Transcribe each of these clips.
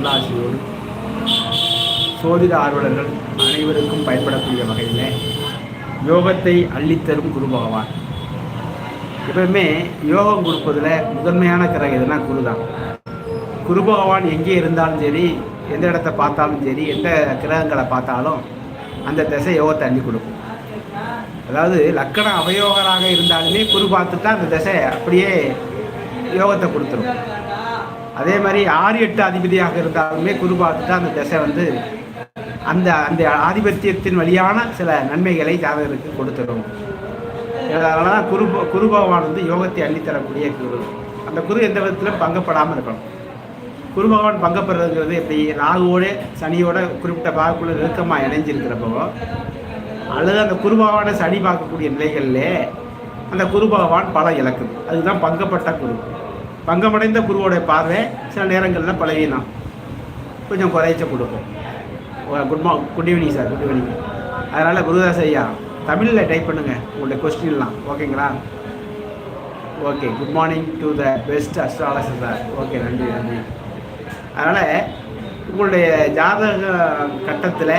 நல்லாசியோடு சோதிட ஆர்வலர்கள் அனைவருக்கும் பயன்படக்கூடிய வகையில் யோகத்தை அள்ளித்தரும் குரு பகவான். எப்பவுமே யோகம் கொடுப்பதில் முதன்மையான கிரகம் எதுனா குரு தான் குரு பகவான் எங்கே இருந்தாலும் சரி எந்த இடத்த பார்த்தாலும் சரி எந்த கிரகங்களை பார்த்தாலும் அந்த திசை யோகத்தை அள்ளி கொடுக்கும். அதாவது லக்கண அவயோகராக இருந்தாலுமே குரு பார்த்துட்டா அந்த திசை அப்படியே யோகத்தை கொடுத்துரும். அதே மாதிரி ஆறு எட்டு அதிபதியாக இருந்தாலுமே குரு பார்த்துட்டா அந்த திசை வந்து அந்த அந்த ஆதிபத்தியத்தின் வழியான சில நன்மைகளை ஜாதகருக்கு கொடுத்துரும். அதனால தான் குரு குரு பகவான் வந்து யோகத்தை அள்ளித்தரக்கூடிய குரு. அந்த குரு எந்த விதத்திலும் பங்கப்படாமல் இருக்கணும். குரு பகவான் பங்கப்படுறதுங்கிறது எப்படி? ராகுவோட சனியோட குறிப்பிட்ட பாகக்குள்ள நெருக்கமாக இணைஞ்சிருக்கிறப்போ அல்லது அந்த குரு பகவானை சனி பார்க்கக்கூடிய நிலைகளிலே அந்த குரு பகவான் பல இழக்குது அதுதான் பங்கப்பட்ட குரு. பங்கமடைந்த குருவோடைய பார்வை சில நேரங்களில் பழகினா கொஞ்சம் குறைச்ச கொடுக்கும் குட் மா good evening sir good evening அதனால் குருதாஸ் ஐயா தமிழில் டைப் பண்ணுங்கள் உங்களுடைய கொஸ்டின்லாம் ஓகேங்களா okay good morning to the best astrologer sir okay நன்றி நன்றி. அதனால் உங்களுடைய ஜாதக கட்டத்தில்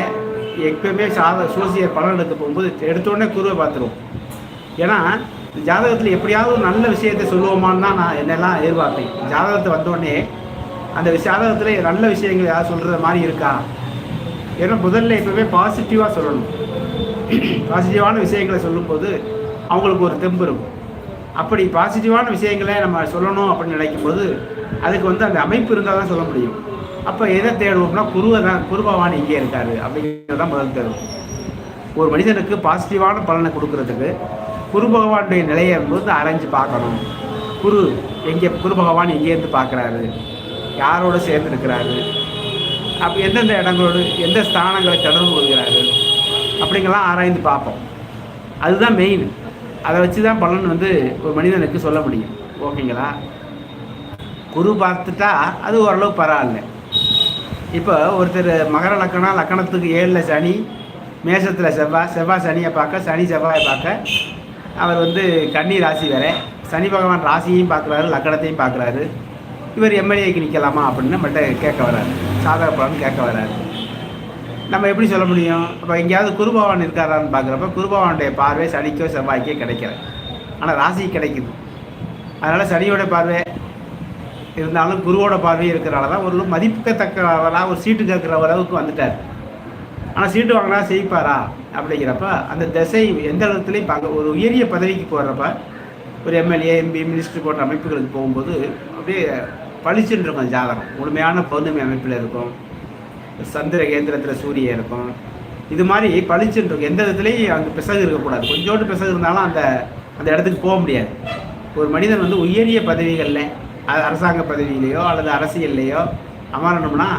எப்பயுமே சாத சோசியர் பலன் எடுக்க போகும்போது எடுத்தோடனே குருவை பார்த்துருவோம். ஏன்னா ஜாதகத்தில் எப்படியாவது ஒரு நல்ல விஷயத்தை சொல்லுவோமான்னு தான் நான் என்னெல்லாம் எதிர்பார்ப்பேன். ஜாதகத்தை வந்தோடனே அந்த ஜாதகத்தில் நல்ல விஷயங்கள் ஏதாவது சொல்கிற மாதிரி இருக்கா? ஏன்னா முதல்ல எப்பவுமே பாசிட்டிவாக சொல்லணும். பாசிட்டிவான விஷயங்களை சொல்லும்போது அவங்களுக்கு ஒரு தெம்பு இருக்கும். அப்படி பாசிட்டிவான விஷயங்களை நம்ம சொல்லணும் அப்படின்னு நினைக்கும்போது அதுக்கு வந்து அந்த அமைப்பு இருந்தால் தான் சொல்ல முடியும். அப்போ எதை தேடுவோம்னா குருவை தான் குருபவான் இங்கே இருக்காரு அப்படிங்கிறத முதல் தேடுவோம் ஒரு மனிதனுக்கு பாசிட்டிவான பலனை கொடுக்கறதுக்கு குரு பகவானுடைய நிலையை வந்து அரைஞ்சு பார்க்கணும். குரு எங்கே குரு பகவான் எங்கேருந்து பார்க்குறாரு. யாரோட சேர்ந்து இருக்கிறாரு அப்போ எந்தெந்த இடங்களோடு எந்த ஸ்தானங்களை தொடர்பு கொள்கிறாரு? அப்படிங்கெல்லாம் ஆராய்ந்து பார்ப்போம். அதுதான் மெயின் அதை வச்சு தான் பலன் வந்து ஒரு மனிதனுக்கு சொல்ல முடியும். ஓகேங்களா? குரு பார்த்துட்டா அது ஓரளவு பரவாயில்ல. இப்போ ஒருத்தர் மகர லக்கணம் லக்கணத்துக்கு ஏழில் சனி மேஷத்தில் செவ்வாய் செவ்வாய் சனியை பார்க்க சனி செவ்வாயை பார்க்க அவர் வந்து கன்னி ராசி வேற. சனி பகவான் ராசியையும் பார்க்குறாரு லக்கணத்தையும் பார்க்குறாரு. இவர் எம்எல்ஏக்கு நிற்கலாமா அப்படின்னு நம்மகிட்ட கேட்க வராரு. சாதக பலன் கேட்க வராரு. நம்ம எப்படி சொல்ல முடியும்? இப்போ எங்கேயாவது குருபவான் இருக்காரான்னு பார்க்குறப்ப குருபவானுடைய பார்வை சனிக்கோ செவ்வாய்க்கோ கிடைக்கல. ஆனால் ராசி கிடைக்குது. அதனால் சனியோட பார்வை இருந்தாலும் குருவோட பார்வை இருக்கிறனால தான் ஒரு மதிப்புக்கத்தக்கவராக ஒரு சீட்டு கேட்குற அளவுக்கு வந்துட்டார். ஆனால் சீட்டு வாங்கினா செய்ப்பாரா அப்படிங்கிறப்ப அந்த திசை எந்த இடத்துலையும் பார்க்க ஒரு உயரிய பதவிக்கு போடுறப்ப ஒரு எம்எல்ஏ எம்பி மினிஸ்டர் போன்ற அமைப்புகளுக்கு போகும்போது அப்படியே பளிச்சுன்னு இருக்கும் ஜாதகம். முழுமையான பௌர்ணமி அமைப்பில் இருக்கும். சந்திர கேந்திரத்தில் சூரியன் இருக்கும். இது மாதிரி பளிச்சுன்னு இருக்கும். எந்த இடத்துலையும் அங்கே பிசகு இருக்கக்கூடாது. கொஞ்சோண்டு பிசகு இருந்தாலும் அந்த அந்த இடத்துக்கு போக முடியாது. ஒரு மனிதன் வந்து உயரிய பதவிகளில் அரசாங்க பதவியிலையோ அல்லது அரசியல்லையோ அமரணும்னா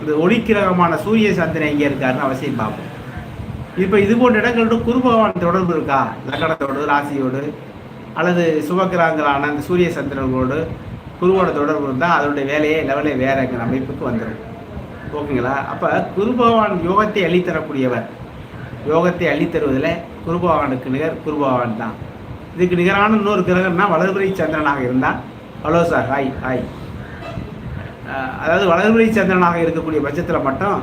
இந்த ஒளிக்கிரகமான சூரிய சந்திரன் எங்கே இருக்காருன்னு அவசியம் பார்ப்போம். இப்போ இது போன்ற இடங்களோட குரு பகவான் தொடர்பு இருக்கா? லக்கணத்தோடு ராசியோடு அல்லது சுபகிரகங்களான அந்த சூரிய சந்திரனோடு குருவோட தொடர்பு இருந்தால் அதனுடைய வேலையே லெவலே வேறங்கிற அமைப்புக்கு வந்துடும் ஓகேங்களா? அப்போ குரு பகவான் யோகத்தை அள்ளித்தரக்கூடியவர். யோகத்தை அள்ளித்தருவதில் குரு பகவானுக்கு நிகர் குரு பகவான் தான். இதுக்கு நிகரான இன்னொரு கிரகம்னா வளர்பிறை சந்திரனாக இருந்தால் ஹலோ சார் ஹாய் ஹாய். அதாவது வளர்மொழி சந்திரனாக இருக்கக்கூடிய பட்சத்தில் மட்டும்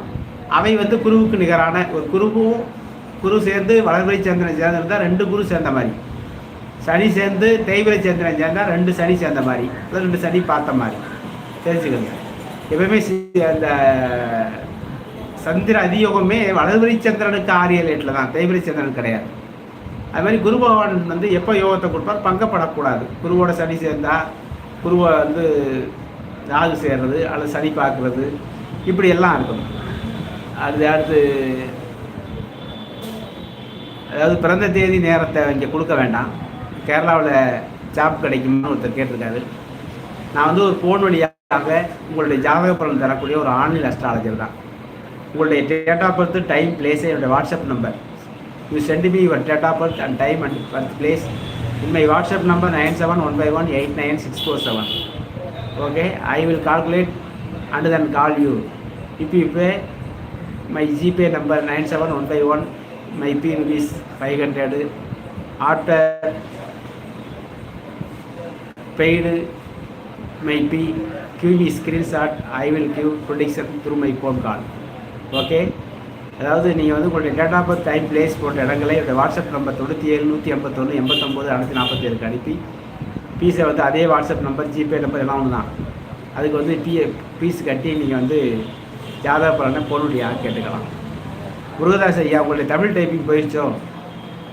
அவை வந்து குருவுக்கு நிகரான ஒரு குருவும் குரு சேர்ந்து வளர்மொழி சந்திரன் சேர்ந்திருந்தால் ரெண்டு குரு சேர்ந்த மாதிரி. சனி சேர்ந்து தேய்பிரை சந்திரன் சேர்ந்தால் ரெண்டு சனி சேர்ந்த மாதிரி. அதாவது ரெண்டு சனி பார்த்த மாதிரி. தெரிஞ்சுக்கோங்க. எப்பவுமே அந்த சந்திர அதியோகமே வளர்பிறை சந்திரனுக்கு ஆரிய லேட்டில் தான். தேய்பிரை சந்திரன் கிடையாது. அது மாதிரி குரு பகவான் வந்து எப்போ யோகத்தை கொடுப்பார்? பங்கப்படக்கூடாது. குருவோட சனி சேர்ந்தால் குருவை வந்து ராகு சேர்றது அல்லது சனி பார்க்குறது இப்படி எல்லாம் இருக்கணும். அது அடுத்து அதாவது பிறந்த தேதி நேரத்தை இங்கே கொடுக்க வேண்டாம். கேரளாவில் ஜாப் கிடைக்குமான்னு ஒருத்தர் கேட்டிருக்காரு. நான் வந்து ஒரு ஃபோன் வழியாக உங்களுடைய ஜாதக பலன் தரக்கூடிய ஒரு ஆன்லைன் அஸ்ட்ராலஜர் தான். உங்களுடைய date of birth time place என்னுடைய WhatsApp number you send me your date of birth and time and birth place in my WhatsApp number nine seven one five one eight nine six four seven okay I will calculate and then call you if you my GPay number nine seven one five one my fee rupees five hundred after paid my fee give me screenshot I will give prediction through my phone call okay அதாவது நீங்கள் வந்து உங்களுடைய date of birth time place போன்ற இடங்களை என்னுடைய WhatsApp number தொண்ணூற்றி ஏழு நூற்றி எண்பத்தொன்று எண்பத்தொம்போது அறுநூற்றி நாற்பத்தேழுக்கு அனுப்பி ஃபீஸை வந்து அதே வாட்ஸ்அப் நம்பர் ஜிபே நம்பர் எல்லாம் ஒன்று தான். அதுக்கு வந்து பீ ஃபீஸ் கட்டி நீங்கள் வந்து ஜாதக பலனை போனுடையாக கேட்டுக்கலாம். முருகதாஸ் ஐயா உங்களுடைய தமிழ் டைப்பிங் போயிடுச்சோ?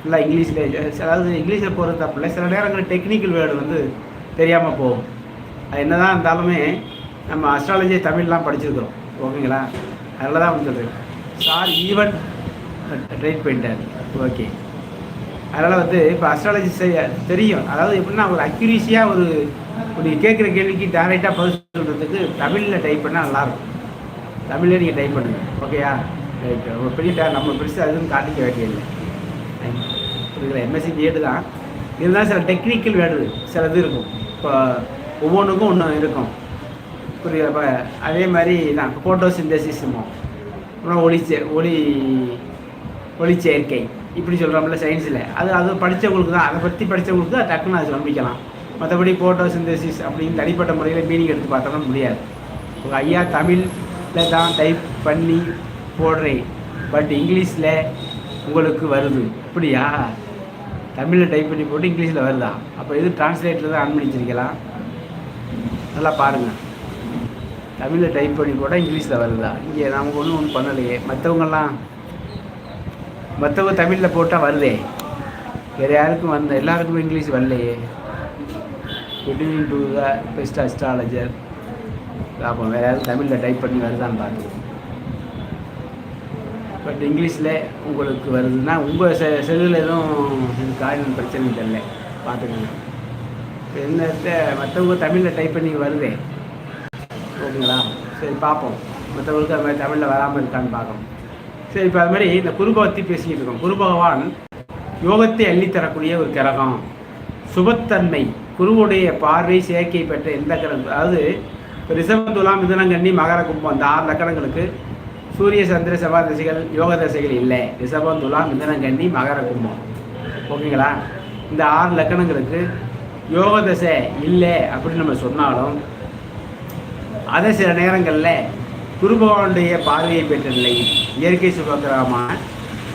ஃபுல்லாக இங்கிலீஷில் அதாவது இங்கிலீஷில் போகிறது தப்பு இல்லை. சில நேரங்களில் டெக்னிக்கல் வேர்டு வந்து தெரியாமல் போகும். அது என்ன தான் இருந்தாலுமே நம்ம அஸ்ட்ராலஜி தமிழ்லாம் படிச்சிருக்கிறோம். ஓகேங்களா? அதில் தான் வந்துடுது சார் ஈவன் ரைட் uh, பண்ணிட்டார். ஓகே அதனால் வந்து இப்போ அஸ்ட்ராலஜி செய்ய தெரியும். அதாவது எப்படின்னா ஒரு அக்யூரிசியாக ஒரு நீங்கள் கேட்குற கேள்விக்கு டேரெக்டாக பதில் சொல்கிறதுக்கு தமிழில் டைப் பண்ணால் நல்லாயிருக்கும் தமிழில் நீங்கள் டைப் பண்ணுங்கள் ஓகேயா ரைட் ஒரு பெரிய நம்ம பெருசாக அதுவும் காட்டிக்க வேண்டியதில்லை. புரியுதுல எம்எஸ்சி பிஎட் தான். இருந்தாலும் சில டெக்னிக்கல் வேர்டு சில இது இருக்கும். இப்போ ஒவ்வொன்றுக்கும் ஒன்று இருக்கும். புரியுதப்ப அதே மாதிரி தான் ஃபோட்டோ சிந்தசிஸுமோ அப்புறம் ஒளி ஒளி சேர்க்கை இப்படி சொல்கிறோம்ல சயின்ஸில் அது அது படித்தவங்களுக்கு தான். அதை பற்றி படித்தவங்களுக்கு தான் டக்குன்னு அதை நம்பிக்கலாம் மற்றபடி ஃபோட்டோ சிந்தசிஸ் அப்படின்னு தனிப்பட்ட முறையில் மீனிங் எடுத்து பார்த்தோம்னா முடியாது. உங்கள் ஐயா தமிழில் தான் டைப் பண்ணி போடுறேன். பட் இங்கிலீஷில் உங்களுக்கு வருது. அப்படியா? தமிழில் டைப் பண்ணி போட்டு இங்கிலீஷில் வருதா? அப்போ இது டிரான்ஸ்லேட்டில் தான் ஆன் பண்ணி வச்சிருக்கலாம் நல்லா பாருங்கள் தமிழில் டைப் பண்ணி போட்டால் இங்கிலீஷில் வருதா? இங்கே நமக்கு ஒன்றும் ஒன்றும் பண்ணலையே. மற்றவங்கெல்லாம் மற்றவங்க தமிழில் போட்டால் வருதே வேறு யாருக்கும் வந்த எல்லாருக்கும் இங்கிலீஷ் வரலையே. Between to the best astrologer பார்ப்போம் வேறு யாரும் தமிழில் டைப் பண்ணி வருதான்னு பார்த்துக்கோங்க பட் இங்கிலீஷில் உங்களுக்கு வருதுன்னா உங்கள் செ செல்லில் எதுவும் இருக்கா இன்னும் பிரச்சனை இல்லை பார்த்துக்கோங்க. என்னத்தை மற்றவங்க தமிழில் டைப் பண்ணி வருதே. ஓகேங்களா? சரி பார்ப்போம். மற்றவங்களுக்கு அது மாதிரி தமிழில் வராமல் இருக்கான்னு பார்க்கணும். சரி இப்போ அது மாதிரி இந்த குரு பற்றி பேசிக்கிட்டு இருக்கோம். குரு பகவான் யோகத்தை அள்ளித்தரக்கூடிய ஒரு கிரகம். சுபத்தன்மை குருவுடைய பார்வை செயற்கை பெற்ற எந்த கிரகம்? அதாவது இப்போ ரிஷபம் துலாம் மகர கும்பம் அந்த ஆறு லக்கணங்களுக்கு சூரிய சந்திர செவ்வாய் தசைகள் யோக தசைகள் இல்லை. ரிஷபம் துலாம் மகர கும்பம். ஓகேங்களா? இந்த ஆறு லக்கணங்களுக்கு யோக தசை இல்லை அப்படின்னு நம்ம சொன்னாலும் அதை சில நேரங்களில் குரு பகவானுடைய பார்வையை பெற்ற நிலையில் இயற்கை சுபகிரகமான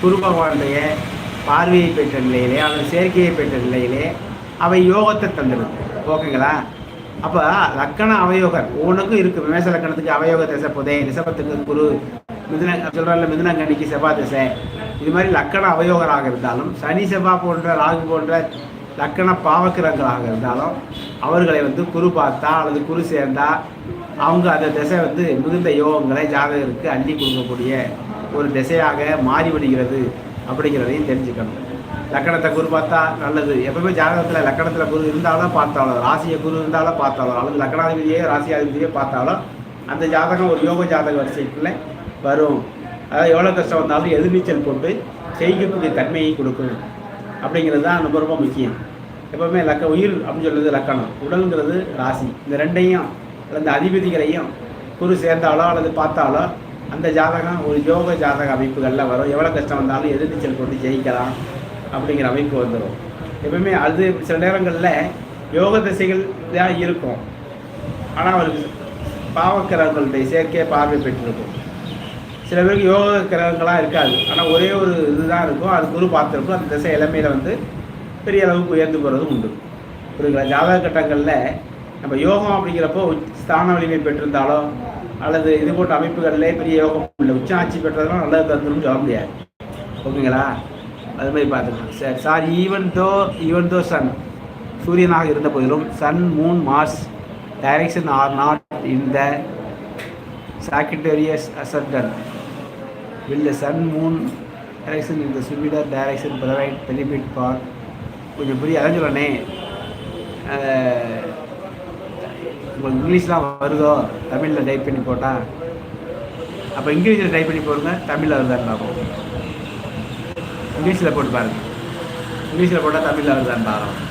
குரு பகவானுடைய பார்வையை பெற்ற நிலையிலே அல்லது செயற்கையை பெற்ற நிலையிலே அவை யோகத்தை தந்துடும் ஓகேங்களா? அப்போ லக்கண அவயோகர் ஒவ்வொன்றுக்கும் இருக்குது மேச லக்கணத்துக்கு அவயோக திசை புதை ரிஷபத்துக்கு குரு மிதுன சொல்கிறாங்க மிதுனங்கணிக்கு செவ்வா திசை. இது மாதிரி லக்கண அவயோகராக இருந்தாலும் சனி செவ்வா போன்ற ராகு போன்ற லக்கண பாவக்கிரங்களாக இருந்தாலும் அவர்களை வந்து குரு பார்த்தா அல்லது குரு சேர்ந்தா அவங்க அந்த திசை வந்து மிகுந்த யோகங்களை ஜாதகருக்கு அள்ளி கொடுக்கக்கூடிய ஒரு திசையாக மாறிவிடுகிறது அப்படிங்கிறதையும் தெரிஞ்சுக்கணும். லக்கணத்தை குரு பார்த்தா நல்லது. எப்பவுமே ஜாதகத்தில் லக்கணத்தில் குரு இருந்தாலும் பார்த்தாலும் ராசியை குரு இருந்தாலும் பார்த்தாலும் அல்லது லக்கணாதிபதியே ராசியாதிபதியே பார்த்தாலும் அந்த ஜாதகம் ஒரு யோக ஜாதக வரிசைக்குள்ளே வரும். அதாவது எவ்வளோ கஷ்டம் வந்தாலும் எதிர்நீச்சல் போட்டு செய்யக்கூடிய தன்மையை கொடுக்கும். அப்படிங்கிறது தான் ரொம்ப ரொம்ப முக்கியம். எப்பவுமே லக்க உயிர் அப்படின்னு சொல்கிறது லக்கணம். உடல்ங்கிறது ராசி. இந்த ரெண்டையும் அந்த அதிபதிகளையும் குரு சேர்ந்தாலோ அல்லது பார்த்தாலோ அந்த ஜாதகம் ஒரு யோக ஜாதக அமைப்புகளில் வரும். எவ்வளோ கஷ்டம் வந்தாலும் எதிர்நீச்சல் போட்டு ஜெயிக்கலாம் அப்படிங்கிற அமைப்பு வந்துடும் எப்பவுமே அது சில நேரங்களில் யோக திசைகள் தான் இருக்கும். ஆனால் அவருக்கு பாவக்கிரகங்களுடைய சேர்க்கையை பார்வை பெற்றிருக்கும். சில பேருக்கு யோக கிரகங்களாக இருக்காது. ஆனால் ஒரே ஒரு இதுதான் இருக்கும். அது குரு பார்த்துருக்கும். அந்த திசை இளமையில் வந்து பெரிய அளவுக்கு உயர்ந்து போகிறதும் உண்டு. புரியுங்களா ஜாதக கட்டங்களில் நம்ம யோகம் அப்படிங்கிறப்போ ஸ்தான வலிமை பெற்றிருந்தாலோ அல்லது இது போன்ற அமைப்புகளிலே பெரிய யோகம் இல்லை உச்சாட்சி பெற்றதெல்லாம் நல்லது தந்துடும் சொல்ல முடியாது ஓகேங்களா? அது மாதிரி பார்த்துக்கலாம். Sir sir even though even though sun சூரியனாக இருந்த போதிலும் sun moon Mars direction are not in the Sagittarius ascendant will the sun moon direction in the சுமிடர் direction provide benefit for கொஞ்சம் புரிய அதான் சொல்லணே உங்களுக்கு இங்கிலீஷ்லாம் வருதோ தமிழில் டைப் பண்ணி போட்டால் அப்போ இங்கிலீஷில் டைப் பண்ணி போடுங்க தமிழில் வருதான்னு பார்ப்போம். இங்கிலீஷில் போட்டு பாருங்க. இங்கிலீஷில் போட்டால் தமிழில் வருதான்னு பாருங்க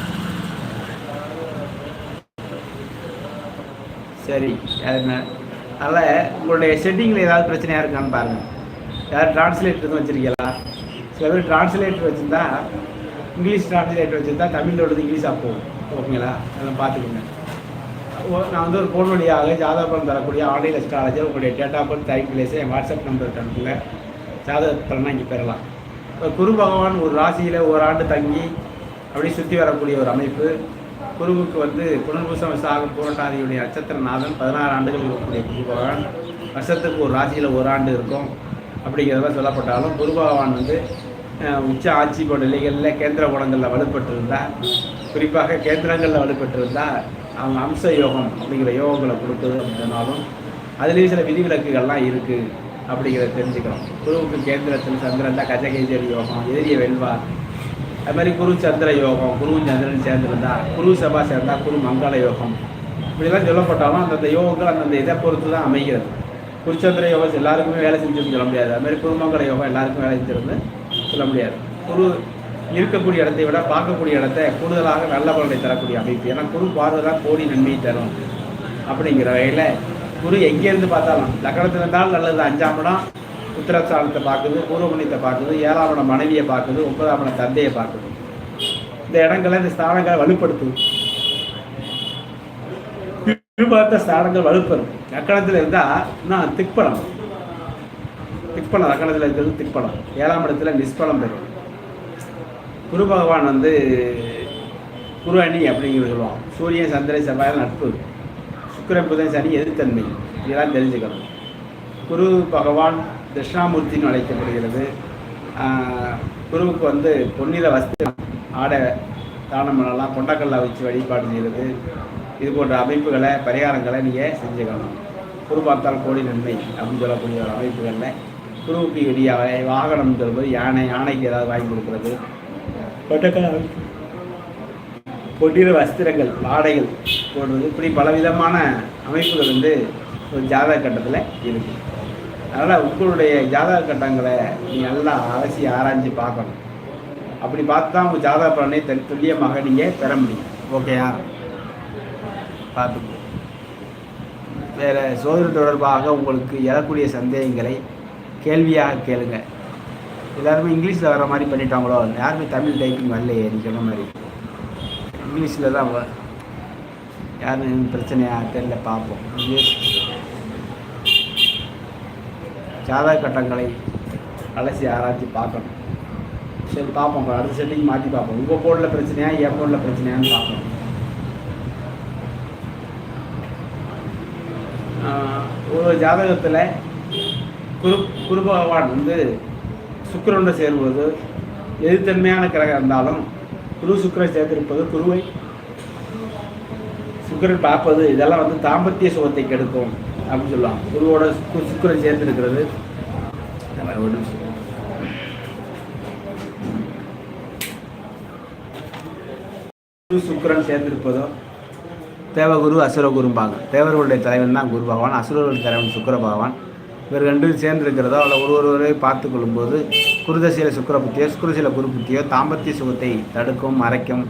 சரி அது என்ன அதனால் உங்களுடைய செட்டிங்கில் ஏதாவது பிரச்சனையாக இருக்கான்னு பாருங்கள் யார் டிரான்ஸ்லேட்டர் எதுவும் வச்சுருக்கீங்களா? சில பேர் டிரான்ஸ்லேட்டர் வச்சுருந்தா இங்கிலீஷ் டிரான்ஸ்லேட்டர் வச்சுருந்தா தமிழோடது இங்கிலீஷாக போகும். ஓகேங்களா? அதெல்லாம் பார்த்துக்கோங்க. நான் வந்து ஒரு ஃபோன் வழியாக ஜாதகம் தரக்கூடிய ஆன்லைன் அஸ்ட்ராலஜர் உங்களுடைய டேட் ஆஃப் பர்த் டைம் பிளேஸை என் வாட்ஸ்அப் நம்பருக்கு அனுப்புங்க ஜாதக பலனை இங்கே பெறலாம். குரு பகவான் ஒரு ராசியில் ஓராண்டு தங்கி அப்படி சுற்றி வரக்கூடிய ஒரு அமைப்பு. குருவுக்கு வந்து புனர்பூசம் விசாகம் பூரட்டாதியுடைய நட்சத்திரநாதன் பதினாறு ஆண்டுகள் இருக்கக்கூடிய குரு பகவான் வருஷத்துக்கு ஒரு ராசியில் ஒரு ஆண்டு இருக்கும் அப்படிங்கிறதெல்லாம் சொல்லப்பட்டாலும் குரு பகவான் வந்து உச்ச ஆட்சி போன்ற நிலைகளில் கேந்திர குணங்களில் வலுப்பட்டிருந்தால் குறிப்பாக கேந்திரங்களில் வலுப்பட்டிருந்தால் அவங்க அம்ச யோகம் அப்படிங்கிற யோகங்களை கொடுக்குது அப்படின்னாலும் அதுலேயும் சில விதிவிலக்குகள்லாம் இருக்குது அப்படிங்கிறத தெரிஞ்சுக்கிறோம். குருவுக்கு கேந்திரத்தில் சந்திரன் தான் கஜகேஜரி யோகம் எதிரிய வெல்வார் அது மாதிரி குரு சந்திர யோகம் குரு சந்திரன் சேர்ந்திருந்தா குரு சபா சேர்ந்தா குரு மங்கள யோகம். இப்படிலாம் சொல்லப்பட்டாலும் அந்தந்த யோகங்கள் அந்தந்த இதை பொறுத்து தான் அமைகிறது. குருச்சந்திர யோகம் எல்லாருக்குமே வேலை செஞ்சுன்னு சொல்ல முடியாது. அதுமாதிரி குருமங்கள யோகம் எல்லாருக்கும் வேலை செஞ்சிருந்து சொல்ல முடியாது. குரு இருக்கக்கூடிய இடத்தை விட பார்க்கக்கூடிய இடத்த கூடுதலாக நல்ல பலனை தரக்கூடிய அமைப்பு. ஏன்னா குரு பார்வை தான் கோடி நன்மையை தரும் அப்படிங்கிற வகையில் குரு எங்கேருந்து பார்த்தாலும் லக்கணத்தில் இருந்தாலும் நல்லது அஞ்சாம் இடம் உத்தரஸ்தானத்தை பார்க்குது பூர்வமணியத்தை பார்க்குது ஏழாம் இடம் மனைவியை பார்க்குது ஒன்பதாம் இடம் தந்தையை பார்க்குது. இந்த இடங்களை இந்த ஸ்தானங்களை வலுப்படுத்துது திருபார்த்த ஸ்தானங்கள் வலுப்பெறும். லக்கணத்தில் இருந்தால் நான் திக்பலம். திக்பலம் லக்கணத்தில் இருக்கிறது திக்பலம். ஏழாம் இடத்துல நிஷ்பலம் பெறும். குரு பகவான் வந்து குரு அணி அப்படிங்கிறது சொல்லுவோம் சூரியன் சந்திரன் செவ்வாய் நட்பு. சுக்கரன் புதன் சனி எதிர்த்தன்மை. இதெல்லாம் தெரிஞ்சுக்கணும். குரு பகவான் தட்சிணாமூர்த்தின்னு அழைக்கப்படுகிறது. குருவுக்கு வந்து பொன்னில வஸ்திரம் ஆடை தானம் பண்ணலாம் கொண்டக்கல்ல வச்சு வழிபாடு செய்கிறது இது போன்ற அமைப்புகளை பரிகாரங்களை நீங்கள் செஞ்சுக்கணும். குரு பார்த்தால் கோடி நன்மை அப்படின்னு சொல்லக்கூடிய ஒரு அமைப்புகளில் குருவுக்கு வெளியாக வாகனம் சொல்வது யானை யானைக்கு ஏதாவது வாங்கி கொடுக்குறது. கொண்டக்கல்ல பொன்னிற வஸ்திரங்கள் ஆடைகள் போடுறது இப்படி பலவிதமான அமைப்புகள் வந்து ஒரு ஜாதக கட்டத்தில் இருக்குது அதனால் உங்களுடைய ஜாதக கட்டங்களை நீ நல்லா அலசி ஆராய்ஞ்சு பார்க்கணும். அப்படி பார்த்து தான் உங்கள் ஜாதக பலனை தனி துல்லியமாக நீங்கள் பெற முடியும். ஓகேயா பார்த்துக்கோ. வேறு சோதனை தொடர்பாக உங்களுக்கு எழக்கூடிய சந்தேகங்களை கேள்வியாக கேளுங்கள் எல்லாருமே இங்கிலீஷில் வர மாதிரி பண்ணிட்டாங்களோ? யாருமே தமிழ் டைப்பிங் வரலையே நீ சொன்ன மாதிரி. இங்கிலீஷில் தான் யாரும் பிரச்சனையா? தெரியல பார்ப்போம். இங்கிலீஷ். ஜாதக கட்டங்களை அலசி ஆராய்ச்சி பார்க்கணும். சரி பார்ப்போம். அடுத்த செட்டிங் மாற்றி பார்ப்போம். உங்கள் போர்டில் பிரச்சனையா என் போர்டில் பிரச்சனையான்னு பார்ப்போம். ஒரு ஜாதகத்தில் குரு குருபகவான் வந்து சுக்கிரனோட சேருவது எதிர்த்தன்மையான கிரகம் இருந்தாலும் குரு சுக்கிரன் சேர்த்திருப்பது குருவை சுக்கிரன் பார்ப்பது இதெல்லாம் வந்து தாம்பத்திய சுகத்தை கெடுக்கும் அப்படின்னு சொல்லலாம் குருவோட சு- சுக்கிரன் சேர்ந்திருக்கிறது. ஒரு நிமிஷம். குரு சுக்கிரன் சேர்ந்திருப்பதோ தேவகுரு அசுரகுரும்பாங்க. தேவர்களுடைய தலைவன் தான் குரு பகவான். அசுரர்களுடைய தலைவன் சுக்கர பகவான். இவர் ரெண்டும் சேர்ந்திருக்கிறதோ அதில் ஒரு ஒருவரை பார்த்து கொள்ளும்போது குருதசையில சுக்கிர புத்தியோ சுக்கிரசீல குரு புத்தியோ தாம்பத்திய சுகத்தை தடுக்கும் மறைக்கும்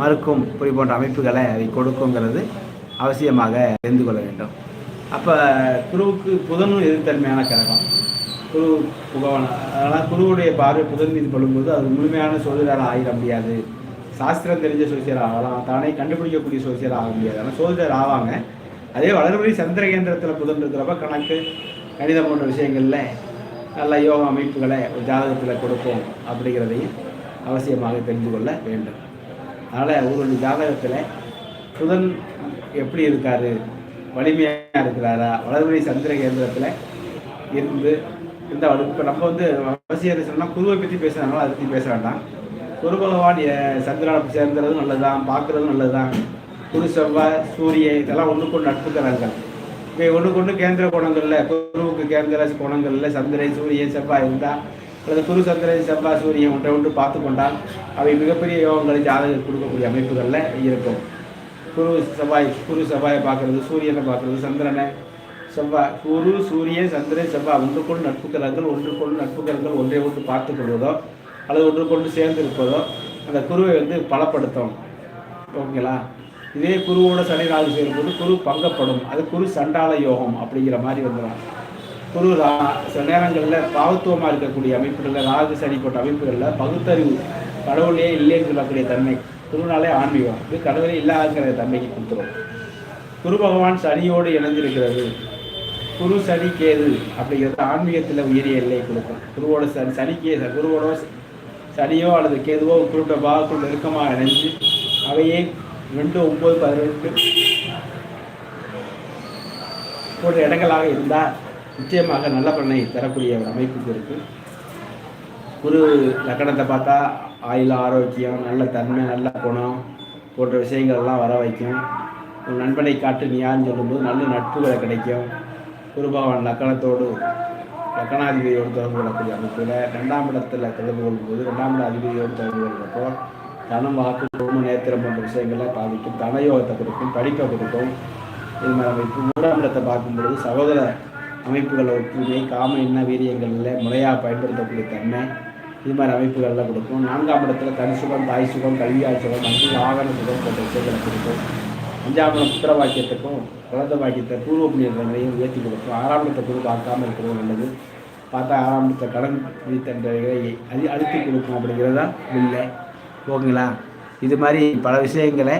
மறுக்கும் இப்படி போன்ற அமைப்புகளை அதை கொடுக்குங்கிறது அவசியமாக தெரிந்து கொள்ள வேண்டும். அப்போ குருவுக்கு புதனும் எதிர்த்தன்மையான கிரகம். குரு புகவன் அதனால் குருவுடைய பார்வை புதன் மீது படும்போது அது முழுமையான சோதிடராக ஆகிட முடியாது. சாஸ்திரம் தெரிஞ்ச சோசியர் ஆகலாம் தானே கண்டுபிடிக்கக்கூடிய சோசியர் ஆக முடியாது. ஆனால் சோதிடர் ஆவாங்க. அதே வளர்மொழி சந்திர கேந்திரத்தில் புதன் இருக்கிறப்ப கணக்கு கணிதம் போன்ற விஷயங்களில் நல்ல யோக அமைப்புகளை ஒரு ஜாதகத்தில் கொடுப்போம் அப்படிங்கிறதையும் அவசியமாக தெரிந்து கொள்ள வேண்டும். அதனால் ஒரு ஜாதகத்தில் புதன் எப்படி இருக்கார் வலிமையாக இருக்கிறாரா வளர்மொழி சந்திர கேந்திரத்தில் இருந்து இந்த இப்போ நம்ம வந்து அவசியம் சொன்னால் குருவை பற்றி பேசுகிறதுனால அதை பற்றி பேச வேண்டாம். குரு பகவான் சந்திரனை சேர்ந்துறதும் நல்லதுதான் பார்க்குறதும் நல்லதுதான். குரு செவ்வாய் சூரிய இதெல்லாம் ஒன்றுக்கு ஒன்று நட்புக்கிறார்கள் இப்போ ஒன்றுக்கு ஒன்று கேந்திர குணங்களில் குருவுக்கு கேந்திர குணங்களில் சந்திரன் சூரியன் செவ்வாய் இருந்தால் அல்லது குரு சந்திரன் செவ்வாய் சூரியன் ஒன்றை ஒன்று பார்த்து கொண்டால் அவை மிகப்பெரிய யோகங்களை ஜாதகம் கொடுக்கக்கூடிய அமைப்புகளில் இருக்கும். குரு செவ்வாய் குரு செவ்வாயை பார்க்கறது சூரியனை பார்க்கறது சந்திரனை செவ்வாய் குரு சூரியன் சந்திரன் செவ்வாய் ஒன்றுக்கொண்டு நட்புக்கரங்கள் ஒன்றுக்கொண்டு நட்புக்கரங்கள் ஒன்றை ஒன்று பார்த்து கொள்வதோ அல்லது ஒன்றுக்கொண்டு சேர்ந்து இருப்பதோ அந்த குருவை வந்து பலப்படுத்தும். ஓகேங்களா? இதே குருவோட சனி ராகு சேரும்போது குரு பங்கப்படும். அது குரு சண்டால யோகம் அப்படிங்கிற மாதிரி வந்துடும் குரு ரா சில நேரங்களில் பாவத்துவமாக இருக்கக்கூடிய அமைப்புகளில் ராகு சனி போட்ட அமைப்புகளில் பகுத்தறிவு கடவுளே இல்லைன்னு சொல்லக்கூடிய தன்மை குருனாலே ஆன்மீகம். இது கடவுளே இல்லாத தன்மைக்கு கொடுத்துரும். குரு பகவான் சனியோடு இணைஞ்சிருக்கிறது குரு சனி கேது அப்படிங்கிறது ஆன்மீகத்தில் உயரிய எல்லை கொடுக்கும். குருவோட சனி சனிக்கே குருவோட சனியோ அல்லது கேதுவோ குறிப்பிட்ட பாகக்குள் நெருக்கமாக இணைஞ்சு அவையே ரெண்டு ஒம்பது பதினெட்டு. போன்ற இடங்களாக இருந்தால் நிச்சயமாக நல்ல பலனை தரக்கூடிய ஒரு அமைப்புக்கு இருக்குது குரு லக்கணத்தை பார்த்தா ஆயுள் ஆரோக்கியம் நல்ல தன்மை நல்ல குணம் போன்ற விஷயங்கள்லாம் வர வைக்கும். ஒரு நண்பனை காட்டு நீயான்னு சொல்லும்போது நல்ல நட்புகளை கிடைக்கும். குரு பகவான் லக்கணத்தோடு லக்கணாதிபதியோடு தொடர்பு கொள்ளக்கூடிய அமைப்பில் ரெண்டாம் இடத்தில் தொடர்பு கொள்ளும்போது ரெண்டாம் இட அதிபதியோடு தொடர்பு கொள்கிறப்போ தனம் வாக்கு குடும்ப நேத்திரம் போன்ற விஷயங்களை பாதிக்கும் தனயோகத்தை கொடுக்கும் படிப்பை கொடுக்கும். இது மாதிரி அமைப்பு மூன்றாம் இடத்தை பார்க்கும்பொழுது சகோதர அமைப்புகள் ஒற்றுமை காம இன்ன வீரியங்களில் முறையாக பயன்படுத்தக்கூடிய தன்மை இது மாதிரி அமைப்புகள்லாம் கொடுக்கும். நான்காம் இடத்துல தனி சுகம் தாய் சுகம் கல்வியால் சுகம் அஞ்சு வாகன சுகம் போன்ற விஷயங்களை கொடுக்கும். அஞ்சாம் இடம் புத்திர வாக்கியத்துக்கும் குழந்தை வாக்கியத்தை பூர்வ புண்ணியங்களையும் உயர்த்தி கொடுக்கும். ஆறாம் இடத்தை குரு பார்க்காம இருக்கிறது நல்லது. பார்த்தா ஆறாம் இடத்தை கடன் விதித்தன்றதை அது அழுத்தி கொடுக்கும் அப்படிங்கிறதா? இல்லை. ஓகேங்களா இது மாதிரி பல விஷயங்களை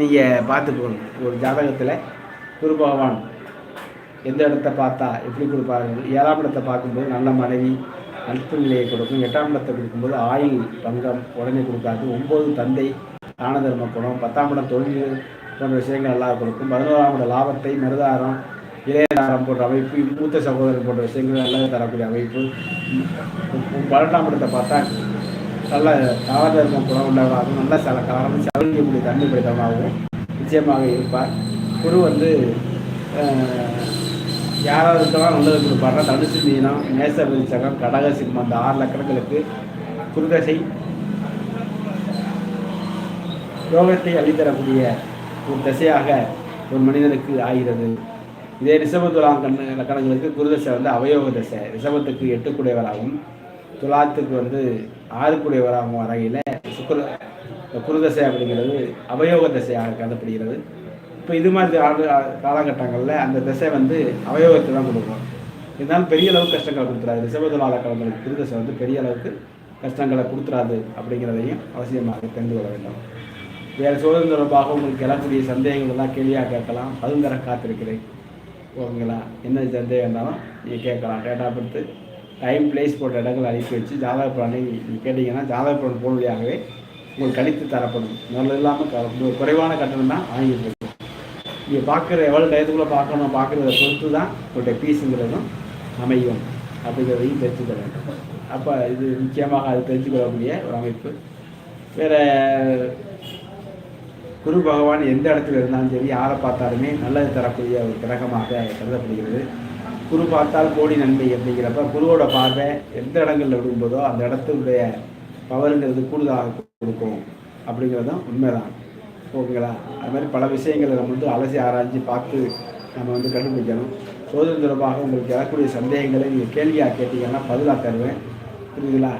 நீங்கள் பார்த்துக்கணும் ஒரு ஜாதகத்தில் குரு பகவான் எந்த இடத்த பார்த்தா எப்படி கொடுப்பாரு? ஏழாம் இடத்தை பார்க்கும்போது நல்ல மனைவி நட்பு நிலையை கொடுக்கும். எட்டாம் இடத்தை கொடுக்கும்போது ஆயுள் பங்கம் உடனே கொடுக்காது. ஒம்பது தந்தை தான தர்ம குணம் பத்தாம் இடம் தொழில் போன்ற விஷயங்கள் எல்லாம் கொடுக்கும். பதினோராம் இட லாபத்தை மருதாரம் இளையதாரம் போன்ற அமைப்பு மூத்த சகோதரர் போன்ற விஷயங்கள் நல்லது தரக்கூடிய அமைப்பு. பன்னெண்டாம் இடத்தை பார்த்தா நல்ல தாவரம் தர்ம குணம் உள்ளவராகவும் நல்ல சில காலம் செலவழிக்கக்கூடிய தன்மை பிடித்தமாகவும் நிச்சயமாக இருப்பார். குரு வந்து யாராவது இருக்கலாம் நல்லது கொடுப்பாருன்னா தனுசு மீனம் மேச விருச்சகம் கடக சிம்மம் அந்த ஆறு லக்கணங்களுக்கு குருதசை யோகத்தை அள்ளித்தரக்கூடிய ஒரு தசையாக ஒரு மனிதனுக்கு ஆகிறது. இதே ரிஷபத்துலாம் கண் லக்கணங்களுக்கு குருதசை வந்து அவயோக தசை. ரிஷபத்துக்கு எட்டுக்குடையவராகவும் துலாத்துக்கு வந்து ஆறுக்குடையவராகவும் வரையில் சுக்கர குருதசை அப்படிங்கிறது அவயோக தசையாக கருதப்படுகிறது. இப்போ இது மாதிரி ஆண்டு காலகட்டங்களில் அந்த திசை வந்து அவயோகத்தை தான் கொடுக்கும். இருந்தாலும் பெரிய அளவுக்கு கஷ்டங்களை கொடுத்துறாரு. ரிசபதுலால கலங்களுக்கு குருதசை வந்து பெரிய அளவுக்கு கஷ்டங்களை கொடுத்துறாது அப்படிங்கிறதையும் அவசியமாக தெரிந்து கொள்ள வேண்டும். வேறு சோதனை தொடர்பாக உங்களுக்கு எழக்கூடிய சந்தேகங்கள் எல்லாம் கேள்வியாக கேட்கலாம். அதுவும் தர காத்திருக்கிறேன். ஓகேங்களா? என்ன சந்தேகம் இருந்தாலும் நீங்கள் கேட்கலாம். டேட்டா பொறுத்து டைம் பிளேஸ் போட்ட இடங்கள் அனுப்பி வச்சு ஜாதக பலனை நீங்கள் கேட்டிங்கன்னா ஜாதக பலன் போல் வழியாகவே உங்களுக்கு கழித்து தரப்படும். நல்லது இல்லாமல் குறைவான கட்டணம் தான் வாங்கிட்டு நீங்கள் பார்க்குற எவ்வளோ டயத்துக்குள்ளே பார்க்கணும் பார்க்குறத பொறுத்து தான் உங்களுடைய பீஸுங்கிறதும் அமையும். அப்படிங்கிறதையும் தெரிஞ்சுக்க வேண்டும். அப்போ இது முக்கியமாக அது தெரிஞ்சுக்கொள்ளக்கூடிய ஒரு அமைப்பு. வேறு குரு பகவான் எந்த இடத்துல இருந்தாலும் சரி யாரை பார்த்தாலுமே நல்லது தரக்கூடிய ஒரு கிரகமாக கருதப்படுகிறது. குரு பார்த்தால் கோடி நன்மை அப்படிங்கிறப்ப குருவோட பார்வை எந்த இடங்களில் விடும்போதோ அந்த இடத்துடைய பவருங்கிறது கூடுதலாக கொடுக்கும் அப்படிங்கிறதும் உண்மைதான். ஓகேங்களா? அது மாதிரி பல விஷயங்களை நம்ம வந்து அலசி ஆராய்ஞ்சு பார்த்து நம்ம வந்து கண்டுபிடிக்கணும். சோதனை தொடர்பாக உங்களுக்கு வரக்கூடிய சந்தேகங்களை நீங்கள் கேள்வியாக கேட்டீங்கன்னா பதிலாக தருவேன். புரியுதுங்களா?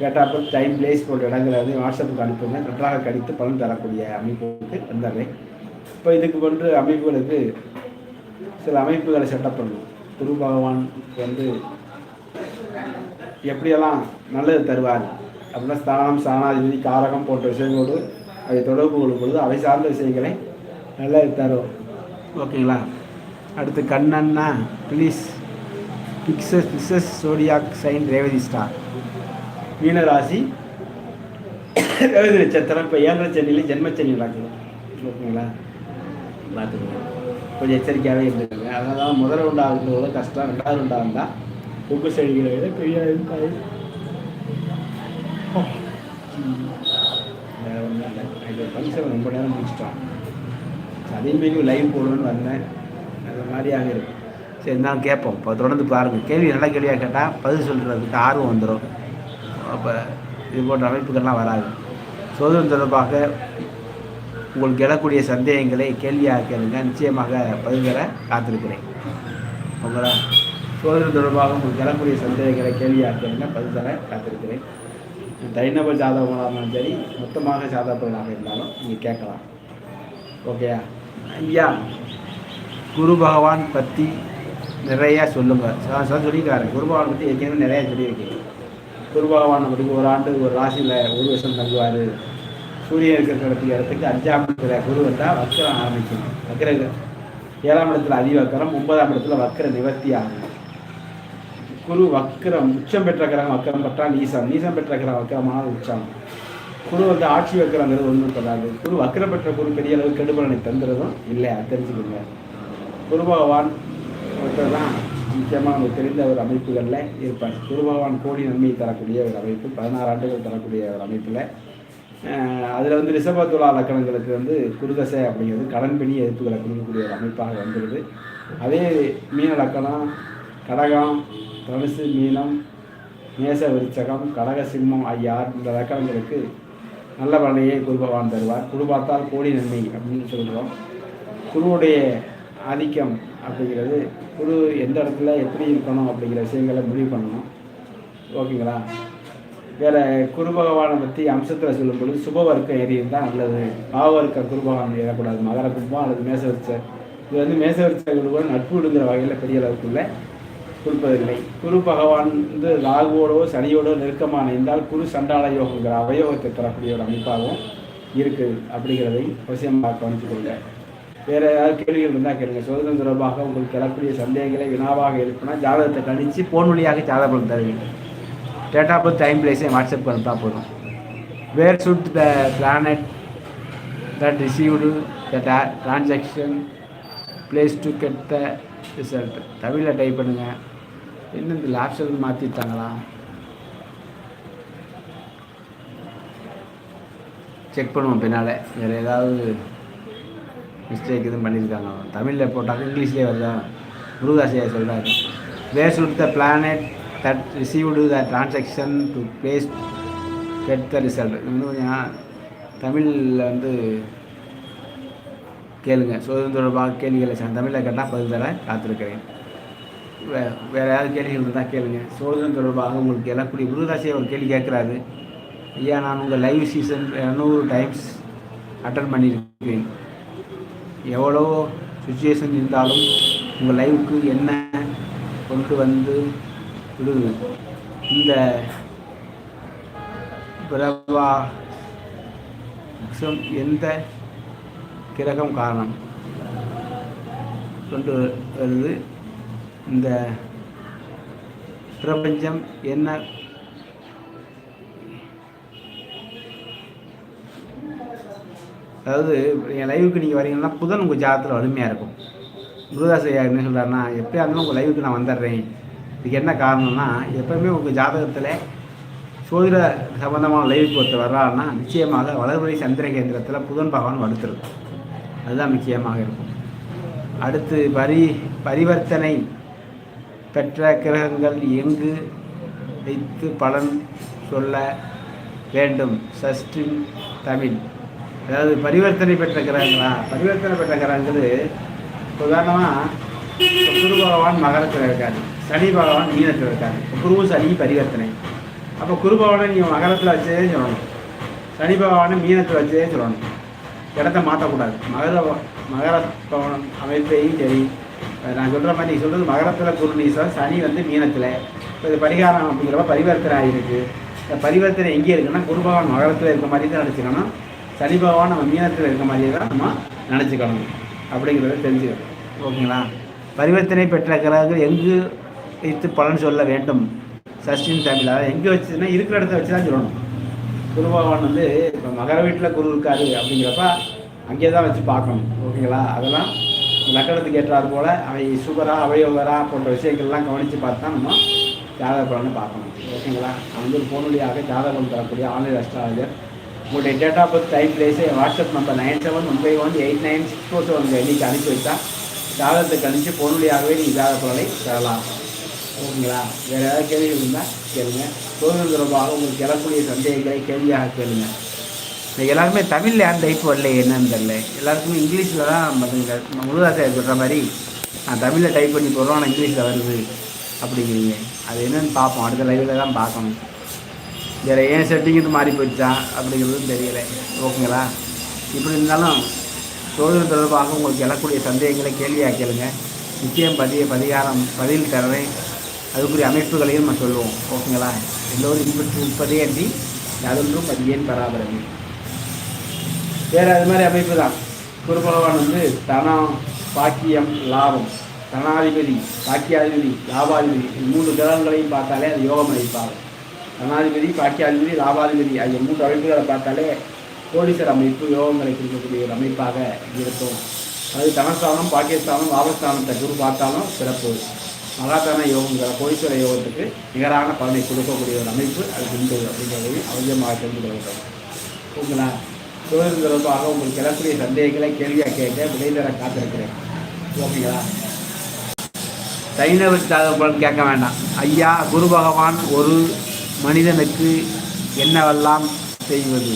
கேட்டாப்போ டைம் பிளேஸ் போன்ற இடங்களை வந்து வாட்ஸ்அப்புக்கு அனுப்புங்க. நன்றாக கடித்து பலன் தரக்கூடிய அமைப்புக்கு வந்துடுறேன். இப்போ இதுக்கு போன்று அமைப்புகளுக்கு சில அமைப்புகளை செட்டப் பண்ணும். குரு பகவான் வந்து எப்படியெல்லாம் நல்லது தருவார்? அப்படின்னா ஸ்தானம் ஸ்தானாதிபதி காரகம் போன்ற விஷயங்களோடு அதை தொடர்பு கொள்ளும் பொழுது அவை சார்ந்த விஷயங்களை நல்லது தரும். ஓகேங்களா? அடுத்து கண்ணன்னா please Pisces Pisces zodiac sign Revathi star. மீனராசி ரேவதி நட்சத்திரம். இப்போ ஏழரை சென்னையில் ஜென்மச்சனி நடக்குது ஓகேங்களா? பார்த்துக்கோங்க. கொஞ்சம் எச்சரிக்கையாகவே இருந்துக்கோங்க. அதனால தான் முதல் உண்டாகுறதோட கஷ்டம் ரெண்டாவது உண்டாகுந்தா உப்பு செடிகளை விட பெரிய இருக்காது வேறு ஒன்றும் இல்லை. இது ஃபங்க்ஷன் ரொம்ப நேரம் முடிச்சிட்டோம். அதேமாரி லைவ் போடணும்னு வந்தேன். அந்த மாதிரியாக இருக்கு. சரி இருந்தாலும் கேட்போம். இப்போ தொடர்ந்து பாருங்கள் கேள்வி நல்ல கேள்வியாக கேட்டால் பதில் சொல்கிறதுக்கு ஆர்வம் வந்துடும் அப்போ இது போன்ற அமைப்புகள்லாம் வராது. சோதனை தொடர்பாக உங்களுக்கு எழக்கூடிய சந்தேகங்களை கேள்வியாக கேளுங்க. நிச்சயமாக பதில் தர காத்திருக்கிறேன். உங்களா சோதனை தொடர்பாக உங்களுக்கு எழக்கூடிய சந்தேகங்களை கேள்வியாக கேளுங்க. பதில் தர காத்திருக்கிறேன். தனிநபர் ஜாதகமாக இருந்தாலும் சரி மொத்தமாக ஜாதகங்களாக இருந்தாலும் நீங்கள் கேட்கலாம். ஓகேயா ஐயா குரு பகவான் பற்றி நிறையா சொல்லுங்கள் சார் சார் சொல்லியிருக்காரு. குரு பகவான் பற்றி ஏற்கனவே நிறையா சொல்லியிருக்கேன் குரு பகவான் அப்படி ஒரு ஆண்டு ஒரு ராசியில் ஒரு வருஷம் தங்குவார். சூரியன் இருக்கிற இடத்துக்கு அஞ்சாம் இடத்துல குரு வந்தால் வக்கரம் ஆரம்பிக்கும் வக்கர ஏழாம் இடத்துல அதிவக்கரம் ஒன்பதாம் இடத்துல வக்கர நிவர்த்தி ஆகும். குரு வக்கரம் உச்சம் பெற்ற கிரகம் வக்கரம் பெற்றால் நீசம். நீசம் பெற்ற கிரகம் வக்கரமான உச்சம். குரு வந்து ஆட்சி வைக்கிறங்கிறது ஒன்றும் தராது குரு வக்கரம் பெற்ற குரு பெரிய அளவு கெடுபலனை தந்துறதும் இல்லை அது தெரிஞ்சுக்கோங்க. குரு பகவான் தான் முக்கியமாக நமக்கு தெரிந்த ஒரு அமைப்புகளில் இருப்பார். குரு பகவான் கோடி நன்மையை தரக்கூடிய ஒரு அமைப்பு பதினாறு ஆண்டுகள் தரக்கூடிய ஒரு அமைப்பில் அதில் வந்து ரிஷபத்துலா லக்கணங்களுக்கு வந்து குருதசை அப்படிங்கிறது கடன் பிணி எதிர்ப்புகளை கொடுக்கக்கூடிய ஒரு அமைப்பாக வந்துடுது அதே மீன லக்கணம் கடகம் தனுசு மீனம் மேச விருச்சகம் கடக சிம்மம் ஆகிய இந்த லக்கணங்களுக்கு நல்ல பலனையே குரு பகவான் தருவார். குரு பார்த்தால் கோடி நன்மை அப்படின்னு சொல்கிறோம் குருவுடைய ஆதிக்கம் அப்படிங்கிறது குரு எந்த இடத்துல எப்படி இருக்கணும் அப்படிங்கிற விஷயங்களை முடிவு பண்ணணும். ஓகேங்களா? வேற குரு பகவானை பற்றி அம்சத்தில் சுப வர்க்கம் எரியும் தான் நல்லது. பாவவர்க்கம் குரு பகவான் ஏறக்கூடாது. மகர கும்பம் அல்லது மேசவரிச்சை. இது வந்து மேசவரிச்ச குருவோடு நட்பு விடுங்கிற வகையில் பெரிய அளவுக்குள்ள கொடுப்பதில்லை. குரு பகவான் வந்து ராகுவோடோ சனியோடோ நெருக்கமாக இணைந்தால் குரு சண்டாள யோகங்கிற அவயோகத்தை தரக்கூடிய ஒரு அமைப்பாகவும் இருக்குது அப்படிங்கிறதை அவசியமாக கவனித்துக்கொள்க வேறு ஏதாவது கேள்விகள் இருந்தால் கேளுங்க. சோதனை தொடர்பாக உங்களுக்கு எழக்கூடிய சந்தேகங்களை வினாவாக இருப்பினா ஜாதகத்தை கணிச்சு போன் வழியாக ஜாதகம் தருவீங்க. டேட் ஆஃப் பர்த் டைம் பிளேஸை வாட்ஸ்அப் பண்ணால் போதும். Where should the planet that received the transaction place to get the result தமிழில் டைப் பண்ணுங்கள் என்ன இந்த லேப்ஸில் மாற்றிட்டாங்களா செக் பண்ணுவோம் பின்னால். வேறு ஏதாவது மிஸ்டேக் எதுவும் பண்ணியிருக்காங்க தமிழில் போட்டாங்க இங்கிலீஷ்லேயே வருதா? முருகாசியா சொல்கிறார் where should the planet that received the transaction to place get the result இன்னும் கொஞ்சம் தமிழில் வந்து கேளுங்க. சுதந்திர தொடர்பாக கேள்விகளை தமிழில் கேட்டால் பதில் தர காத்திருக்கிறேன். வே வேறு ஏதாவது கேள்விகள் இருந்தால் கேளுங்க. சோதனை தொடர்பாக உங்களுக்கு எழக்கூடிய குருதாசியை அவர் கேள்வி கேட்குறாரு. ஐயா நான் உங்கள் லைவ் சீசன் இரநூறு டைம்ஸ் அட்டன் பண்ணியிருக்கிறேன். எவ்வளோ சுச்சுவேஷன் இருந்தாலும் உங்கள் லைவுக்கு என்ன கொண்டு வந்து இந்த பிரபா எந்த கிரகம் காரணம்? கொண்டு வருது. இந்த பிரபஞ்சம் என்ன? அதாவது என் லைவுக்கு நீங்கள் வரீங்கன்னா புதன் உங்கள் ஜாதத்தில் வலிமையாக இருக்கும். குருதாசையா என்ன சொல்கிறாருன்னா எப்படியா இருந்தாலும் உங்கள் லைவுக்கு நான் வந்துடுறேன். இதுக்கு என்ன காரணம்னா எப்போவுமே உங்கள் ஜாதகத்தில் சோதிட சம்பந்தமான லைவுக்கு ஒருத்தர் வர்றாருன்னா நிச்சயமாக வளர்மொழி சந்திர கேந்திரத்தில் புதன் பகவான் வலுத்துரும் அதுதான் முக்கியமாக இருக்கும். அடுத்து பரி பரிவர்த்தனை பெற்ற கிரகங்கள் எங்கு வைத்து பலன் சொல்ல வேண்டும்? சஸ்டின் தமிழ். அதாவது பரிவர்த்தனை பெற்ற கிரகங்களா? பரிவர்த்தனை பெற்ற கிரகங்கள் உதாரணமாக குரு பகவான் மகரத்தில் இருக்காரு. சனி பகவான் மீனத்தில் இருக்காரு. குரு சனி பரிவர்த்தனை. அப்போ குரு பகவானை நீங்கள் மகரத்தில் வச்சதே சொல்லணும். சனி பகவானை மீனத்தில் வச்சதே சொல்லணும். இடத்த மாற்றக்கூடாது மகர மகர பவனம் அமைப்பையும் சரி. நான் சொல்கிற மாதிரி நீ சொல்கிறது மகரத்தில் குரு நீசம் சனி வந்து மீனத்தில். இப்போ இது பரிகாரம் அப்படிங்கிறப்ப பரிவர்த்தனை ஆகிருக்கு இந்த பரிவர்த்தனை எங்கே இருக்குன்னா குரு பகவான் மகரத்தில் இருக்க மாதிரி தான் நினச்சிக்கணும். சனி பகவான் நம்ம மீனத்தில் இருக்க மாதிரியே தான் நம்ம நினச்சிக்கணும். அப்படிங்கிறத தெரிஞ்சுக்கணும். ஓகேங்களா? பரிவர்த்தனை பெற்ற கிரகங்கள் எங்கு வைத்து பலன் சொல்ல வேண்டும். சஷ்டின் தமிழ் எங்கே வச்சுன்னா இருக்கிற இடத்த வச்சு தான் சொல்லணும். குரு பகவான் வந்து இப்போ மகர வீட்டில் குரு இருக்காரு அப்படிங்கிறப்ப அங்கே தான் வச்சு பார்க்கணும். ஓகேங்களா? அதெல்லாம் லக்கணத்துக்கு ஏற்றாறு போல் அவை சுகரா அவயோகரா போன்ற விஷயங்கள்லாம் கவனித்து பார்த்து தான் நம்ம ஜாதக பலனை பார்க்கணும். ஓகேங்களா? நான் வந்து ஒரு ஃபோன் ஜாதகம் தரக்கூடிய ஆன்லைன் அஸ்ட்ராலஜர் உங்களுடைய date of birth time place WhatsApp number nine seven one five one eight nine six four seven எண்ணிக்கு அனுப்பி வச்சா ஜாதகத்தை கணிச்சு ஃபோன் நீங்கள் ஜாதக பலனை பெறலாம். ஓகேங்களா? வேறு ஏதாவது கேள்வி இருந்தால் கேளுங்க. தொழில் தொடர்பாக உங்களுக்கு எழக்கூடிய சந்தேகங்களை கேள்வியாக கேளுங்க. இந்த எல்லாருமே தமிழில் ஏன் டைப் வரல என்னன்னு தெரில எல்லாருக்குமே இங்கிலீஷில் தான் பார்த்துங்க முருகாசாயர் சொல்கிற மாதிரி நான் தமிழில் டைப் பண்ணி போடுறோம் ஆனால் இங்கிலீஷில் வருது அப்படிங்கிறீங்க. அது என்னென்னு பார்ப்போம். அடுத்த லைவில் தான் பார்க்கணும். வேறு ஏன் செட்டிங் இது மாறி போயிடுச்சா அப்படிங்கிறதும் தெரியலை. ஓகேங்களா? இப்படி இருந்தாலும் சோதனை தொடர்பாக உங்களுக்கு எழக்கூடிய சந்தேகங்களை கேள்வியாக கேளுங்க. நிச்சயம் பதிய பதிகாரம் பதில் தரேன் அதுக்குரிய அமைப்புகளையும் நம்ம சொல்லுவோம். ஓகேங்களா? எல்லோரும் இன்பற்றிருப்பதே அன்றி யாதொன்றும் பதியேன் பராபரமே வேறு அது மாதிரி அமைப்பு தான். குருபகவான் வந்து தனம் பாக்கியம் லாபம். தனாதிபதி பாக்கியாதிபதி லாபாதிபதி. மூன்று கிரகங்களையும் பார்த்தாலே அது யோகம் அமைப்பாகும் தனாதிபதி பாக்கியாதிபதி லாபாதிபதி ஆகிய மூன்று அமைப்புகளை பார்த்தாலே கோடீஸ்வர அமைப்பு யோகங்களை குறிக்கக்கூடிய ஒரு அமைப்பாக இருக்கும். அது தனஸ்தானம் பாக்கியஸ்தானம் லாபஸ்தானத்தை குரு பார்த்தாலும் சிறப்பு. மகாதான யோகங்கிற கோடீஸ்வர யோகத்துக்கு நிகரான பலனை கொடுக்கக்கூடிய ஒரு அமைப்பு அது உண்டு அப்படிங்கிறதையும் அவசியமாக தெரிந்து கொள்ள வேண்டும் உங்களா சுதந்திரம் தொடர்பாக உங்களுக்கு எழக்கூடிய சந்தேகங்களை கேள்வியாக கேட்க விடை காத்திருக்கிறேன். ஓகேங்களா? சைனவ ஜாதகம் கேட்க வேண்டாம். ஐயா குரு பகவான் ஒரு மனிதனுக்கு என்னவெல்லாம் செய்வது?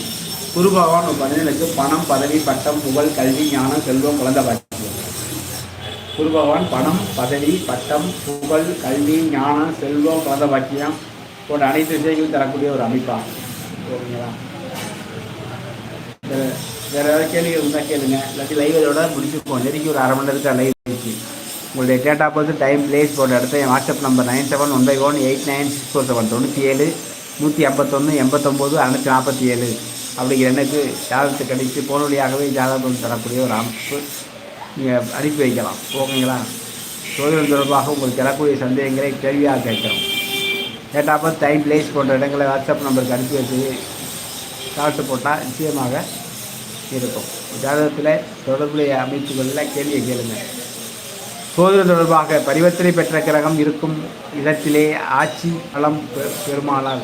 குரு பகவான் ஒரு மனிதனுக்கு பணம் பதவி பட்டம் புகழ் கல்வி ஞானம் செல்வம் குழந்தை பாக்கியம். குரு பகவான் பணம் பதவி பட்டம் புகழ் கல்வி ஞானம் செல்வம் பத பாக்கியம் போன்ற அனைத்து விஷயங்களும் தரக்கூடிய ஒரு அமைப்பாக ஓகேங்களா? வேற வேறு ஏதாவது கேள்விகள் இருந்தால் கேளுங்க. இல்லாட்டி லைவ் இதோட முடிச்சுப்போம் நெருங்கி ஒரு அரை மணி நேரத்துக்கு லைவ் இருக்கு உங்களுடைய date of birth time place போட்ட இடத்த என் WhatsApp number nine seven one five one eight nine six four seven தொண்ணூற்றி ஏழு நூற்றி ஐம்பத்தொன்று எண்பத்தொம்போது அறுநூற்றி நாற்பத்தி ஏழு. அப்படிங்கிற எனக்கு ஜாதகத்தை கணித்து போன வழியாகவே ஜாதகம் தரக்கூடிய ஒரு அமைப்பு. நீங்கள் அனுப்பி வைக்கலாம். ஓகேங்களா சோதனை தொடர்பாக உங்களுக்கு தரக்கூடிய சந்தேகங்களை கேள்வியாக கேட்கணும் டேட் ஆஃப் டைம் பிளேஸ் போன்ற இடங்களை வாட்ஸ்அப் நம்பருக்கு அனுப்பி வச்சு சாப்பிட்டு போட்டால் நிச்சயமாக இருக்கும். ஜாதகத்தில் தொடர்புடைய அமைப்புகளில் கேள்வியை கேளுங்க சோதனை தொடர்பாக பரிவர்த்தனை பெற்ற கிரகம் இருக்கும் இடத்திலே ஆட்சி பலம் பெருமானால்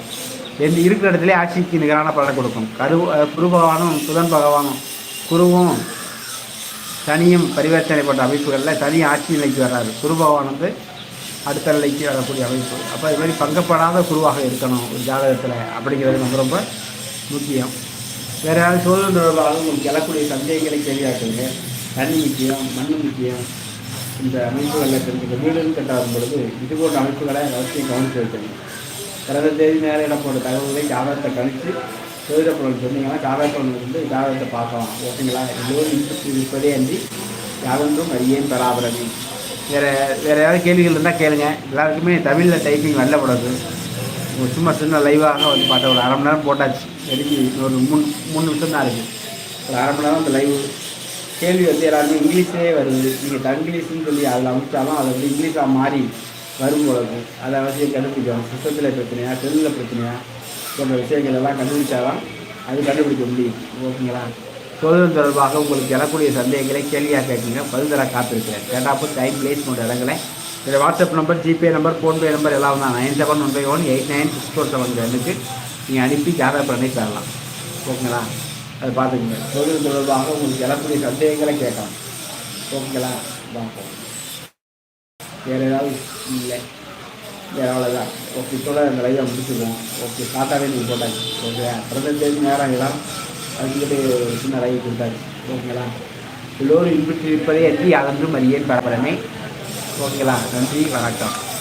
எந்த இருக்கிற இடத்திலே ஆட்சிக்கு நிகரான பலனை கொடுக்கும். கரு குரு பகவானும் புதன் பகவானும் குருவும் சனியும் பரிவர்த்தனை போன்ற அமைப்புகளில் சனி ஆட்சி நிலைக்கு வர்றாரு. குரு அடுத்த நிலைக்கு வரக்கூடிய அமைப்பு. அப்போ இது மாதிரி பங்கப்படாத குருவாக இருக்கணும் ஒரு ஜாதகத்தில் அப்படிங்கிறது ரொம்ப ரொம்ப முக்கியம். வேறு யாராவது சோதனை தொடர்பாக உங்களுக்கு எழக்கூடிய சந்தேகங்களை கேள்வியாக்குங்க தண்ணி முக்கியம் மண் முக்கியம். இந்த அமைப்புகளில் தெரிஞ்சுக்க வீடுன்னு கட்டாகும் பொழுது இது போன்ற அமைப்புகளை அவசியம் கவனித்து வைக்கணும் பிறந்த தேதி நேர இடம் போன்ற தகவல்களை ஜாதகத்தை கணித்து சோதிட சொன்னீங்கன்னா ஜாதக பலன் வந்து ஜாதகத்தை பார்க்கலாம். ஓகேங்களா? எல்லோரும் இன்ட்ரெஸ்ட் இருப்பதே அன்றி யாதொன்றும் அறியேன் பராபரமே வேறு வேறு ஏதாவது கேள்விகள் இருந்தால் கேளுங்க. எல்லாருக்குமே தமிழில் டைப்பிங் வரலப்படாது ஒரு சும்மா சின்ன லைவாக வந்து பார்த்தா ஒரு அரை மணி நேரம் போட்டாச்சு. நெருங்கி ஒரு மூணு மூணு நிமிஷம் தான் இருக்குது ஒரு அரை மணி நேரம் அந்த லைவ் கேள்வி வந்து எல்லாருமே இங்கிலீஷ்லேயே வருது. நீங்கள் தங்கிலீஷ்னு சொல்லி அதில் அமைச்சாலும் அது வந்து இங்கிலீஷாக மாறி வரும் பொழுது அதை அவசியம் கண்டுபிடிக்கணும். சிஸ்டத்தில் பிரச்சனையா செல்லில் பிரச்சனையா? போன்ற விஷயங்கள் எல்லாம் கண்டுபிடிச்சாதான் அது கண்டுபிடிக்க முடியும். ஓகேங்களா? சோதனை தொடர்பாக உங்களுக்கு எழக்கூடிய சந்தேகங்களை கேள்வியாக கேட்குங்க பதில் தர காத்திருக்கிறேன். கேட்டாப்போ டைம் பிளேஸ் போன்ற இடங்களை இதில் WhatsApp number GPay number PhonePe number எல்லாம் தான். Nine seven one five one eight nine six four seven ரெண்டுக்கு நீங்கள் அனுப்பி ஜாதக பண்ணி தரலாம். ஓகேங்களா? அதை பார்த்துக்கங்க. தொழில் தொடர்பாக உங்களுக்கு எழக்கூடிய சந்தேகங்களை கேட்கலாம். ஓகேங்களா? பார்ப்போம். வேறு ஏதாவது இல்லை. அவ்வளோதான் ஓகே இதோட இந்த லைவை முடிச்சுக்குவோம் ஓகே ஸ்டார்ட்டாகவே நீங்கள் போட்டாச்சு. ஓகே பிறந்த தேதி நேரம் எல்லாம் அதுக்கிட்ட ஒரு சின்ன லைவ் கொடுத்தாச்சு. ஓகேங்களா? எல்லோரும் இன்புற்று இருப்பதே அன்றி அதன்றும் அறியேன் பரபரமே. ஓகேங்களா? நன்றி வணக்கம்.